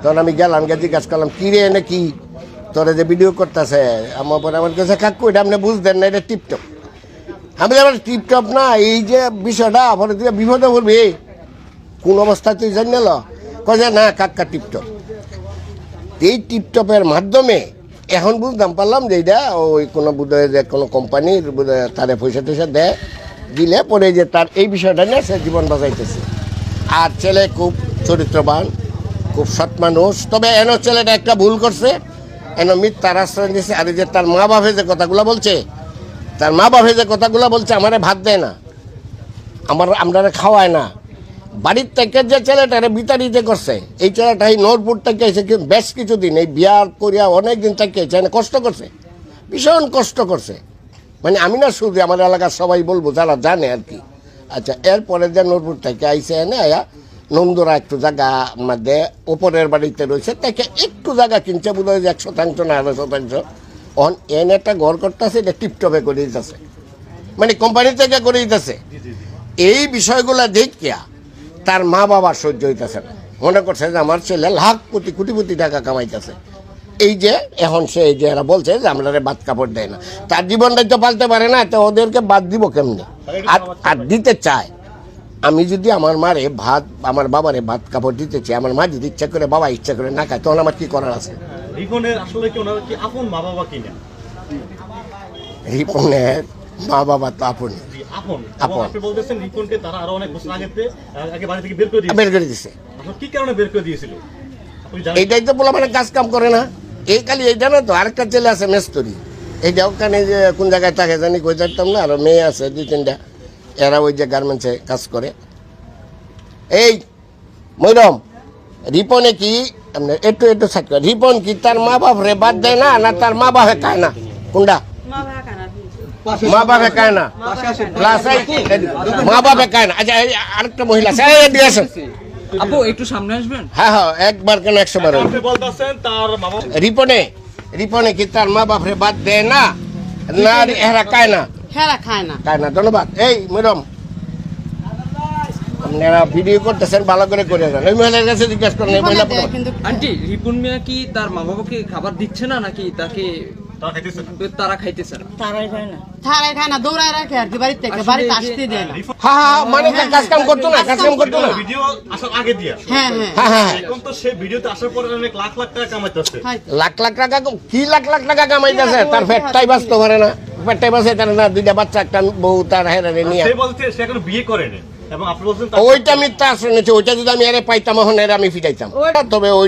তখন আমি গেলাম, গিয়ে জিজ্ঞাসা করলাম, কি রে, এনে কি? তোরা যে ভিডিও করতেছে, আমার পরে আমার কাছে কাকু, এটা আপনি বুঝতেন না, এটা টিপটপ। আমি আবার টিপটপ না, এই যে বিষয়টা পরে তুই বিপদে পড়বি। কোন অবস্থায় তুই জানি না কয়ে যে, না কাক্কা টিপটপ। এই টিপটপের মাধ্যমে এখন বুঝতাম পারলাম যে এটা ওই কোনো বোধহয় যে কোনো কোম্পানির বোধহয় তারে পয়সা টয়সা দেয়, দিলে পরে যে তার এই বিষয়টা নিয়ে সে জীবন বাঁচাইতেছে। আর ছেলে খুব চরিত্রবান খুব সৎ মানুষ। তবে এন ছেলেটা একটা ভুল করছে। এন মিথ্যার আশ্রয় দিয়েছে আর যে তার মা বাপে যে কথাগুলো বলছে, তার মা বাপে যে কথাগুলো বলছে, আমারে ভাত দেয় না। আমার আমরা খাওয়ায় না। বাড়ির থেকে যে ছেলেটারে বিতাড়িতে করছে, এই ছেলেটা এই নোরপুর থেকে এসে বেশ কিছুদিন এই বিয়ার করিয়া অনেক দিন থেকে এখানে কষ্ট করছে। ভীষণ কষ্ট করছে। মানে আমি না শুধু আমার এলাকার সবাই বলব, যারা জানে আর কি। আচ্ছা এরপরে যে নোরপুর থেকে আইসে এনে আয়া নন্দুরা একটু জায়গা মধ্যে ওপরের বাড়িতে রয়েছে তাকে একটু জায়গা কিনছে বোধ হয় এক শতাংশ না আধা শতাংশ। অন এনে একটা ঘর করতেছে এটা টিপটপে করে দিতেছে মানে কোম্পানি থেকে করে দিতেছে এই বিষয়গুলো দেখিয়া তার মা বাবা সহ্য হইতেছে না। মনে করছে যে আমার ছেলে লাখ কোটি কোটি কোটি টাকা কামাইতেছে। এই যে এখন সে এই যে এরা বলছে যে আমরা বাদ কাপড় দেয় না। তার জীবনটাই তো পালতে পারে না তো ওদেরকে বাদ দিব কেমনি? আর দিতে চায়। আমি যদি আমার মারে ভাত আমার বাবারে ভাত কাপড় দিতে চাই আমার মা যদি ইচ্ছা করে বাবা ইচ্ছা করে না খায় তখন আমার কি করার আছে? রিপনের আসলে কি ওনারা কি আপন মা বাবা কিনা? রিপনের মা বাবা তো আপন। আপন। আপনি। বলতেছেন রিপনকে তারা আরও অনেক বছর আগেতে আগে বাড়ি থেকে বের করে দিয়েছে বের করে দিছে। কি কারণে বের করে দিয়েছিল? এইটাই তো বলা মানে কাজ কাম করে না। এই খালি এইটা না তো আরেকটা ছেলে আছে মেস্তরি। এইটা ওখানে যে কোন জায়গায় থাকে জানি কই জানতাম না আর মেয়ে আছে দুই তিনটা। এরা ওই যে গার্মেন্টসে কাজ করে। এই মৈরম রিপনে কি একটু একটু সাইড করে। রিপন কি তার মা বাপ রে বাদ দেয় না না তার মা বাপে খায় না? কোনটা? মা বাপে খায় না। মা বাপে খায় না। আচ্ছা আরেকটা মহিলা আসুন। আপু একটু সামনে আসবেন? হ্যাঁ হ্যাঁ একবার কেন একশো বার হলো। আপনি বলতেছেন তার মা রিপনে রিপনে কি তার মা বাপরে বাদ দেয় না? না এরা কায় না। হেরা খায় না। কায় না ধন্যবাদ। এই ম্যাডাম। আপনারা ভিডিও করতেছেন ভালো করে করে যান ওই মহিলার কাছে জিজ্ঞেস করেন এই মহিলা আন্টি রিপুন মিয়া কি তার মা বাবাকে খাবার দিচ্ছে না নাকি তাকে তারা খাইতেছে না। তারা খাইতেছে না? থারাই খায় না। দৌড়ায় রাখে আর কি বাড়ির থেকে বাড়িতে আসতে দেয় না। হ্যাঁ হ্যাঁ মানে কাজ কাম করতো না কাজ কাম করতো না। ভিডিও আসার আগে দিয়া হ্যাঁ হ্যাঁ হ্যাঁ। হ্যাঁ হ্যাঁ। এখন তো সে ভিডিওতে আসার পরে অনেক লাখ লাখ টাকা কামাইতেছে। লাখ লাখ টাকা কি লাখ লাখ টাকা কামাইতেছে? তার পেটটাই বাঁচতে পারে না। তার না দুইটা বাচ্চা একটা বউ তার হেরারে নিয়ে সে বলছে সে এখন বিয়ে করেনি এবং আপনি বলছেন তার- ওইটা মিথ্যা নিচ্ছে ওইটা যদি আমি আরে পাইতাম এখন এর আমি ফিটাইতাম তবে ওই